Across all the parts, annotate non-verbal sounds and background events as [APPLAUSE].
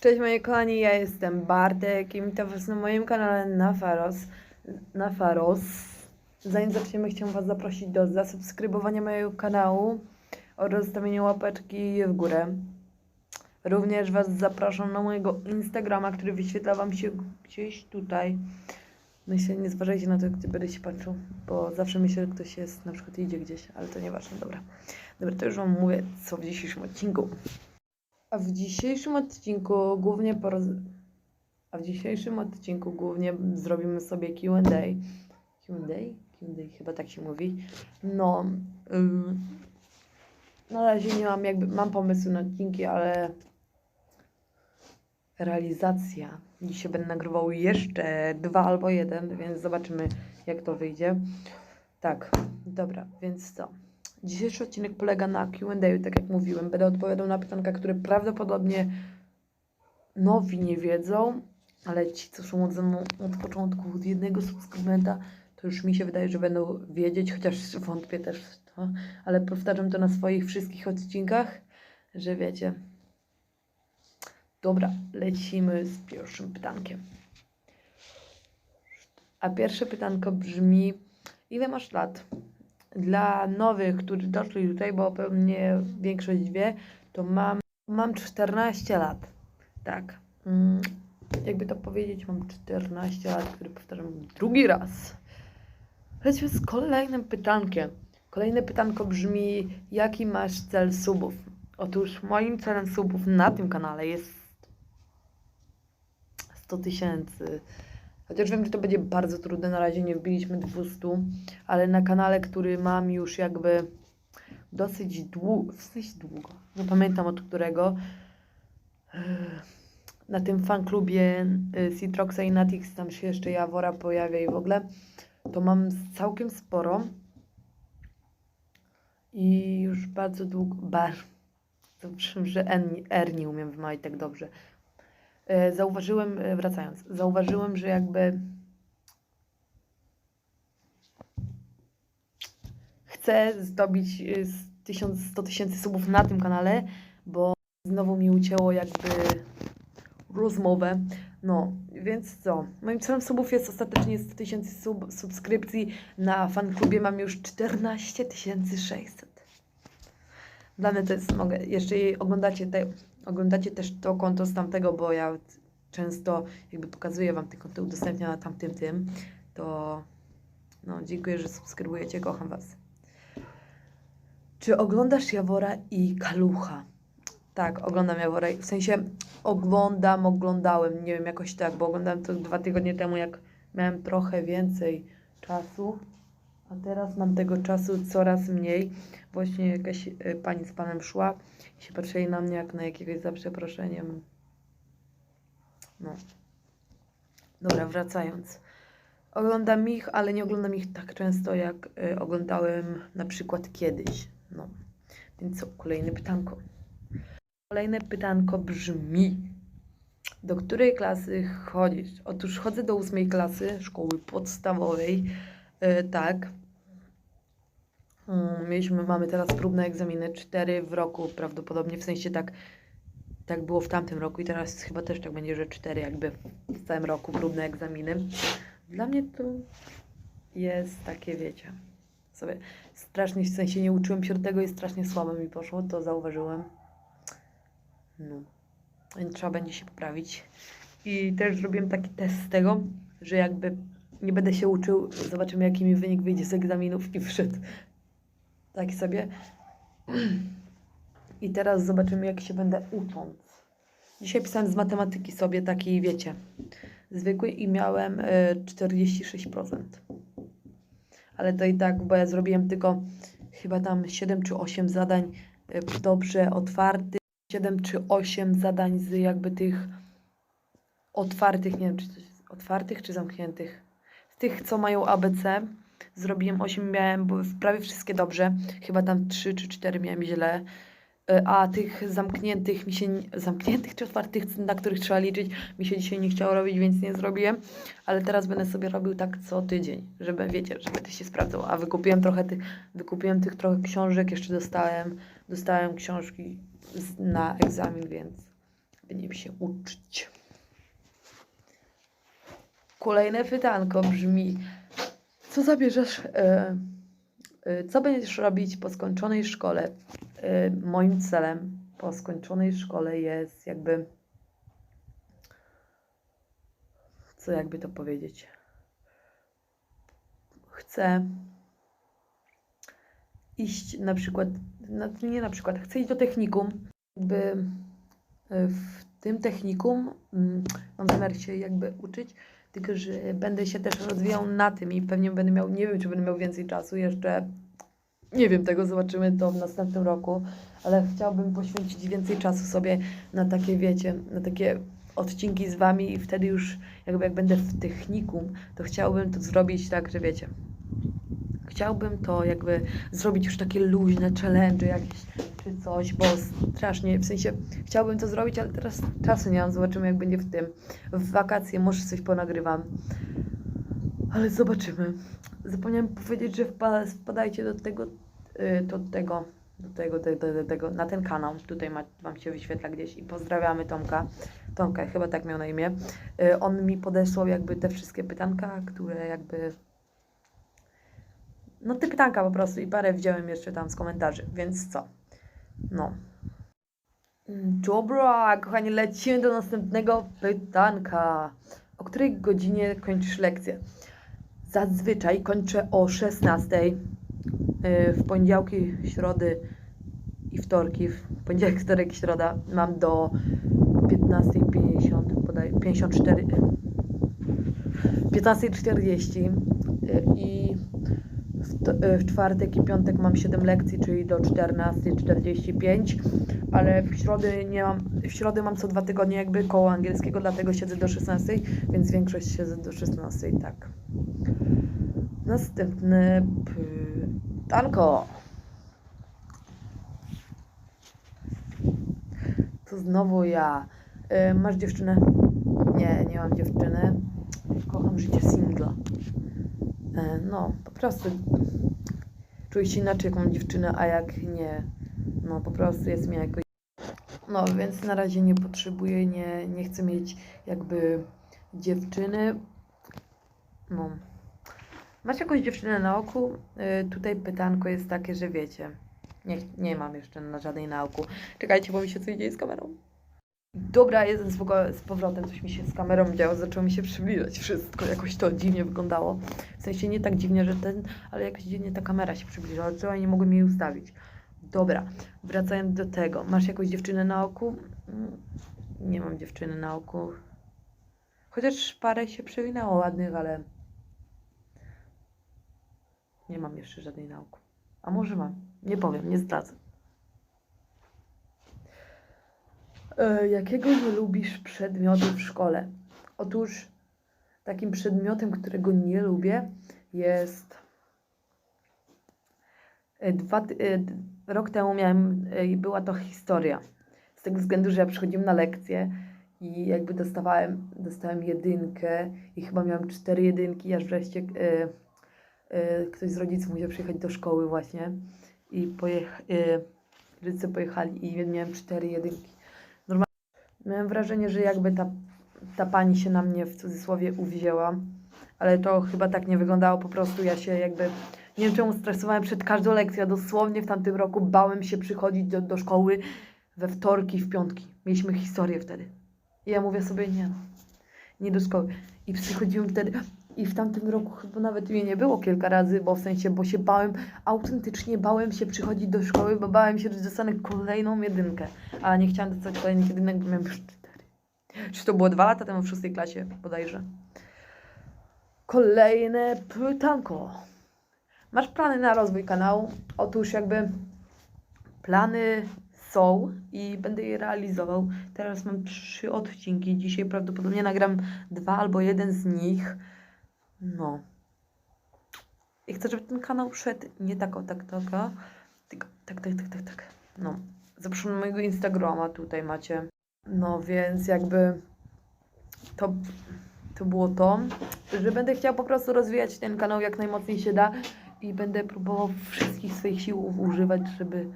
Cześć moi kochani, ja jestem Bartek i witam was na moim kanale na Faros. Na Faros. Zanim zaczniemy, chciałam was zaprosić do zasubskrybowania mojego kanału oraz zostawienia łapeczki w górę. Również was zapraszam na mojego Instagrama, który wyświetla wam się gdzieś tutaj. Myślę, nie zważajcie na to, gdy będę się patrzył, bo zawsze myślę, że ktoś jest, na przykład idzie gdzieś, ale to nieważne, dobra. Dobra, to już wam mówię, co w dzisiejszym odcinku. A w dzisiejszym odcinku głównie poroz... A w dzisiejszym odcinku głównie zrobimy sobie Q&A. Q&A? Q&A chyba tak się mówi. No, ym, na razie nie mam jakby, mam pomysły na odcinki, ale realizacja. Dzisiaj będę nagrywał jeszcze dwa albo jeden, więc zobaczymy jak to wyjdzie. Tak, dobra, więc co? Dzisiejszy odcinek polega na Q&A, tak jak mówiłem. Będę odpowiadał na pytanka, które prawdopodobnie nowi nie wiedzą, ale ci, co są ze mną od początku, od jednego subskrybenta, to już mi się wydaje, że będą wiedzieć, chociaż wątpię też w to, ale powtarzam to na swoich wszystkich odcinkach, że wiecie. Dobra, lecimy z pierwszym pytankiem. A pierwsze pytanko brzmi, ile masz lat? Dla nowych, którzy doszli tutaj, bo pewnie większość wie, to mam, mam 14 lat. Tak. Mm, jakby to powiedzieć, mam 14 lat, który powtarzam drugi raz. Lecimy z kolejnym pytankiem. Kolejne pytanko brzmi, jaki masz cel subów? Otóż moim celem subów na tym kanale jest 100 tysięcy. Chociaż wiem, że to będzie bardzo trudne, na razie nie wbiliśmy 200, ale na kanale, który mam już jakby dosyć długo, dosyć długo, nie pamiętam od którego, yy, na tym fanklubie yy, Citroxa i Natix, tam się jeszcze Jawora pojawia i w ogóle, to mam całkiem sporo i już bardzo długo, bar, [LAUGHS] dobrze, że N, R nie umiem wymawiać tak dobrze, zauważyłem, e, wracając, zauważyłem, że jakby chcę zdobić e, z 1100 tysięcy subów na tym kanale, bo znowu mi ucięło jakby rozmowę. No, więc co? Moim celem subów jest ostatecznie 100 tysięcy sub, subskrypcji. Na fanklubie mam już 14 600. Dla mnie to jest, mogę, jeszcze oglądacie te, oglądacie też to konto z tamtego, bo ja często jakby pokazuję Wam te konto, udostępniam na tamtym tym, to no dziękuję, że subskrybujecie, kocham Was. Czy oglądasz Jawora i Kalucha? Tak, oglądam Jawora, w sensie oglądam, oglądałem, nie wiem, jakoś tak, bo oglądałem to dwa tygodnie temu, jak miałem trochę więcej czasu, a teraz mam tego czasu coraz mniej. Właśnie jakaś y, pani z panem szła i się patrzyli na mnie jak na jakiegoś za przeproszeniem. No. Dobra, wracając. Oglądam ich, ale nie oglądam ich tak często, jak y, oglądałem na przykład kiedyś. No. Więc co, kolejne pytanko. Kolejne pytanko brzmi. Do której klasy chodzisz? Otóż chodzę do ósmej klasy szkoły podstawowej. Y, tak. Mm, Mieliśmy, mamy teraz próbne egzaminy, cztery w roku prawdopodobnie, w sensie tak, tak było w tamtym roku i teraz chyba też tak będzie, że cztery jakby w całym roku próbne egzaminy. Dla mnie to jest takie, wiecie, sobie strasznie, w sensie nie uczyłem się tego i strasznie słabo mi poszło, to zauważyłem. No, trzeba będzie się poprawić. I też zrobiłem taki test z tego, że jakby nie będę się uczył, zobaczymy jaki mi wynik wyjdzie z egzaminów i wyszedł tak sobie. I teraz zobaczymy, jak się będę ucząc. Dzisiaj pisałem z matematyki sobie taki, wiecie, zwykły i miałem y, 46%. Ale to i tak, bo ja zrobiłem tylko chyba tam 7 czy 8 zadań y, dobrze otwartych. 7 czy 8 zadań z jakby tych otwartych, nie wiem, czy otwartych czy zamkniętych. Tych, co mają ABC Zrobiłem 8, miałem bo prawie wszystkie dobrze. Chyba tam 3 czy 4 miałem źle. E, A tych zamkniętych mi się, zamkniętych czy otwartych, na których trzeba liczyć, mi się dzisiaj nie chciało robić, więc nie zrobiłem. Ale teraz będę sobie robił tak co tydzień, żeby, wiecie, żeby to się sprawdzał. A wykupiłem trochę tych, wykupiłem tych trochę książek, jeszcze dostałem, dostałem książki na egzamin, więc Będziemy się uczyć. Kolejne pytanko brzmi: Co zabierzesz? E, e, co będziesz robić po skończonej szkole? E, moim celem po skończonej szkole jest jakby. Co jakby to powiedzieć? Chcę iść na przykład, nie na przykład, chcę iść do technikum, jakby w tym technikum mm, mam zamiar się jakby uczyć, tylko że będę się też rozwijał na tym i pewnie będę miał, nie wiem czy będę miał więcej czasu jeszcze, nie wiem tego, zobaczymy to w następnym roku, ale chciałbym poświęcić więcej czasu sobie na takie, wiecie, na takie odcinki z Wami i wtedy już jakby jak będę w technikum, to chciałbym to zrobić tak, że wiecie, chciałbym to jakby zrobić już takie luźne challenge jakieś czy coś, bo strasznie, w sensie chciałbym to zrobić, ale teraz czasu nie mam, zobaczymy jak będzie w tym. W wakacje może coś ponagrywam, ale zobaczymy. Zapomniałem powiedzieć, że wpa- wpadajcie do tego, y, do tego, do tego, do, do, do tego, na ten kanał, tutaj ma, Wam się wyświetla gdzieś i pozdrawiamy Tomka. Tomka, chyba tak miał na imię. Y, On mi podesłał jakby te wszystkie pytanka, które jakby no te pytanka po prostu i parę widziałem jeszcze tam z komentarzy, więc co? No. Mm, Dobra, kochani, lecimy do następnego pytanka. O której godzinie kończysz lekcję? Zazwyczaj kończę o 16. yy, W poniedziałki, środy i wtorki, w poniedziałek, wtorek, środa mam do 15.50, bodaj 54, 15.40 yy, i y, w czwartek i piątek mam 7 lekcji, czyli do 14.45, ale w środę nie mam, w środę mam co dwa tygodnie jakby koło angielskiego, dlatego siedzę do 16, więc większość siedzę do 16, tak. Następne pytanko. To znowu ja. Y, masz dziewczynę? Nie, nie mam dziewczyny. Kocham życie singla. E, No, po prostu czuję się inaczej, jak mam dziewczynę, a jak nie, no po prostu jest mi jakoś... No, więc na razie nie potrzebuję, nie, nie chcę mieć jakby dziewczyny. No. Masz jakąś dziewczynę na oku? Y, tutaj pytanko jest takie, że wiecie, nie, nie mam jeszcze na żadnej na oku. Czekajcie, bo mi się coś dzieje z kamerą. Dobra, jestem z, z powrotem, coś mi się z kamerą działo, zaczęło mi się przybliżać wszystko, jakoś to dziwnie wyglądało. W sensie nie tak dziwnie, że ten, ale jakoś dziwnie ta kamera się przybliżała, ja nie mogłem jej ustawić. Dobra, wracając do tego, masz jakąś dziewczynę na oku? Mm, Nie mam dziewczyny na oku. Chociaż parę się przewinęło ładnych, ale nie mam jeszcze żadnej na oku. A może mam? Nie powiem, nie zdradzę. E, Jakiego nie lubisz przedmiotu w szkole? Otóż takim przedmiotem, którego nie lubię, jest. e, Dwa, e, rok temu miałem, e, była to historia. Z tego względu, że ja przychodziłem na lekcję i jakby dostawałem, dostałem jedynkę i chyba miałem cztery jedynki, aż wreszcie e, e, ktoś z rodziców musiał przyjechać do szkoły właśnie i pojech, e, rodzice pojechali i miałem cztery jedynki. Miałem wrażenie, że jakby ta, ta pani się na mnie w cudzysłowie uwzięła, ale to chyba tak nie wyglądało. Po prostu ja się jakby, nie wiem czemu stresowałem przed każdą lekcją. Dosłownie w tamtym roku bałem się przychodzić do, do szkoły we wtorki, w piątki. Mieliśmy historię wtedy. I ja mówię sobie, nie no, nie do szkoły. I przychodziłem wtedy, i w tamtym roku chyba nawet mnie nie było kilka razy, bo w sensie, bo się bałem, autentycznie bałem się przychodzić do szkoły, bo bałem się, że dostanę kolejną jedynkę. A nie chciałam dostać kolejnych jedynek, bo miałem już cztery. Czy to było dwa lata temu w szóstej klasie bodajże. Kolejne pytanko. Masz plany na rozwój kanału? Otóż jakby plany są i będę je realizował. Teraz mam trzy odcinki. Dzisiaj prawdopodobnie nagram dwa albo jeden z nich. No. I chcę, żeby ten kanał szedł nie tak o tak, tak, tylko tak, tak, tak, tak, tak. No. Zapraszam na mojego Instagrama, tutaj macie. No więc jakby to, to było to, że będę chciał po prostu rozwijać ten kanał jak najmocniej się da i będę próbował wszystkich swoich sił używać, żeby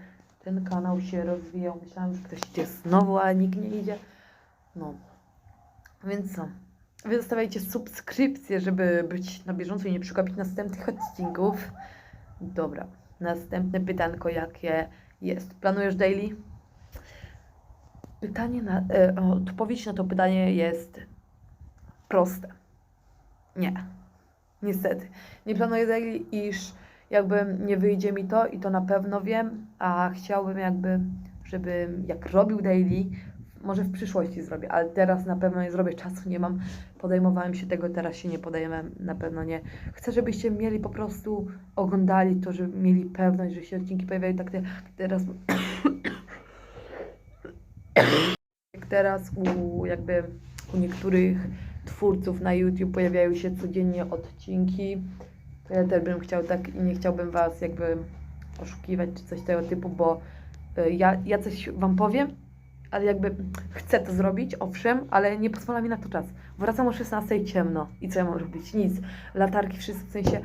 ten kanał się rozwijał. Myślałam, że ktoś idzie znowu, a nikt nie idzie. No. Więc co? Wy zostawiajcie subskrypcję, żeby być na bieżąco i nie przegapić następnych odcinków. Dobra. Następne pytanko, jakie jest? Planujesz daily? Pytanie na, e, odpowiedź na to pytanie jest proste. Nie. Niestety. Nie planuję daily, iż jakby nie wyjdzie mi to i to na pewno wiem, a chciałbym jakby, żeby jak robił daily, może w przyszłości zrobię, ale teraz na pewno nie zrobię, czasu nie mam, podejmowałem się tego, teraz się nie podejmę, na pewno nie. Chcę, żebyście mieli po prostu, oglądali to, żeby mieli pewność, że się odcinki pojawiają tak te- teraz... [COUGHS] jak teraz u jakby u niektórych twórców na YouTube pojawiają się codziennie odcinki, to ja też bym chciał tak i nie chciałbym Was jakby oszukiwać czy coś tego typu, bo y, ja, ja coś Wam powiem, ale jakby chcę to zrobić, owszem, ale nie pozwala mi na to czas. Wracam o 16 ciemno i co ja mam robić? Nic. Latarki, wszystko, w sensie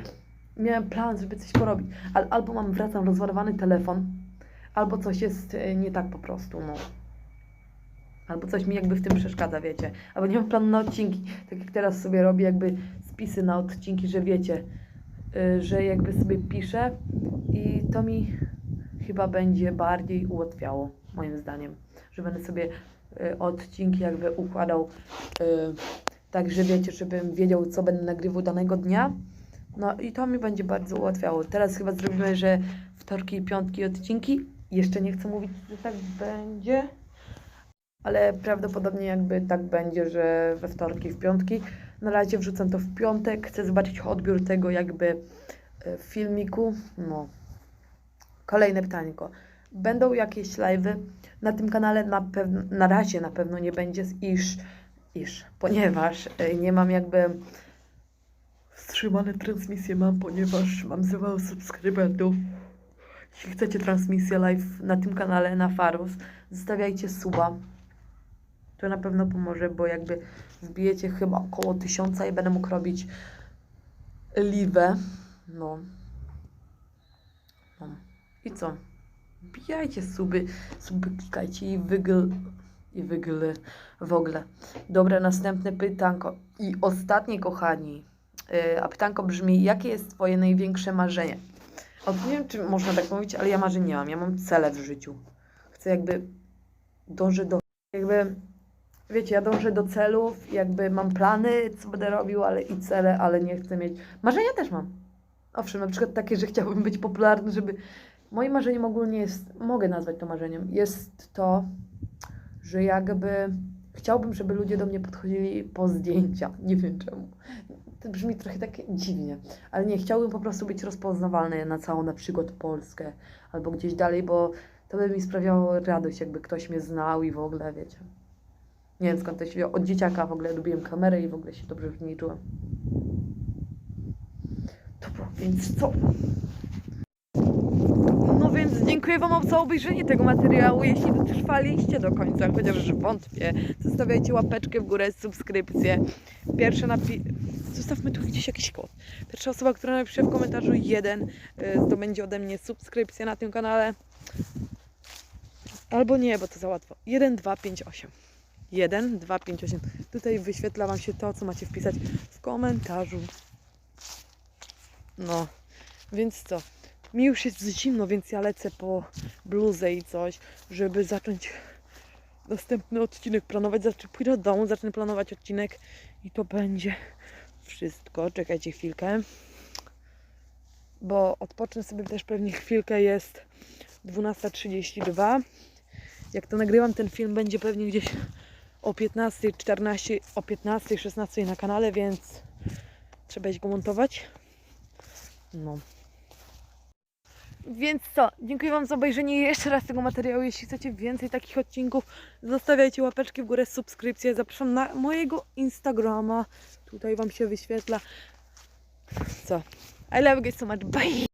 miałem plan, żeby coś porobić, ale albo mam, wracam rozładowany telefon, albo coś jest y, nie tak po prostu, no. Albo coś mi jakby w tym przeszkadza, wiecie. Albo nie mam planu na odcinki. Tak jak teraz sobie robię jakby spisy na odcinki, że wiecie, y, że jakby sobie piszę i to mi chyba będzie bardziej ułatwiało, moim zdaniem. Że będę sobie y, odcinki jakby układał y, tak, że wiecie, żebym wiedział, co będę nagrywał danego dnia. No i to mi będzie bardzo ułatwiało. Teraz chyba zrobimy, że wtorki i piątki odcinki. Jeszcze nie chcę mówić, że tak będzie ale prawdopodobnie jakby tak będzie, że we wtorki, w piątki. Na razie wrzucam to w piątek, chcę zobaczyć odbiór tego jakby e, filmiku. No. Kolejne pytanko. Będą jakieś live'y na tym kanale? Na, na razie na pewno nie będzie, iż, iż ponieważ e, nie mam jakby wstrzymane transmisje mam, ponieważ mam zero subskrybentów. Jeśli chcecie transmisję live na tym kanale, na Farus, zostawiajcie suba. To na pewno pomoże, bo jakby wbijecie chyba około tysiąca i będę mógł robić live. No. no. I co? Wbijajcie suby, suby klikajcie i wygl i wygl w ogóle. Dobra, następne pytanko. I ostatnie, kochani. Yy, a pytanko brzmi, jakie jest Twoje największe marzenie? O, nie wiem, czy można tak mówić, ale ja marzeń nie mam. Ja mam cele w życiu. Chcę jakby dążę do jakby wiecie, ja dążę do celów, jakby mam plany, co będę robił, ale i cele, ale nie chcę mieć. Marzenia też mam. Owszem, na przykład takie, że chciałbym być popularny, żeby. Moim marzeniem ogólnie jest, mogę nazwać to marzeniem, jest to, że jakby chciałbym, żeby ludzie do mnie podchodzili po zdjęcia. Nie wiem czemu. To brzmi trochę tak dziwnie, ale nie, chciałbym po prostu być rozpoznawalny na całą na przykład Polskę albo gdzieś dalej, bo to by mi sprawiało radość, jakby ktoś mnie znał i w ogóle, wiecie. Nie wiem skąd to się. Od dzieciaka w ogóle lubiłem kamerę i w ogóle się dobrze w niej czułem. Dobra, więc co? No więc dziękuję Wam za obejrzenie tego materiału. Jeśli dotrwaliście do końca, chociaż wątpię, zostawiajcie łapeczkę w górę, subskrypcję. Pierwsza napi... Zostawmy tu gdzieś jakiś kod. Pierwsza osoba, która napisze w komentarzu jeden, y, zdobędzie ode mnie subskrypcję na tym kanale. Albo nie, bo to za łatwo. 1, 2, 5, 8. 1, 2, 5, 8. Tutaj wyświetla Wam się to, co macie wpisać w komentarzu. No, więc co? Mi już jest zimno, więc ja lecę po bluzę i coś, żeby zacząć następny odcinek planować. Znaczy, pójdę do domu, zacznę planować odcinek i to będzie wszystko. Czekajcie chwilkę. Bo odpocznę sobie też pewnie chwilkę. Jest 12.32. Jak to nagrywam, ten film będzie pewnie gdzieś o 15, 14, o 15, 16 na kanale, więc trzeba iść go montować. No. Więc co, dziękuję Wam za obejrzenie jeszcze raz tego materiału. Jeśli chcecie więcej takich odcinków, zostawiajcie łapeczki w górę, subskrypcję. Zapraszam na mojego Instagrama. Tutaj Wam się wyświetla. Co? I love you so much. Bye!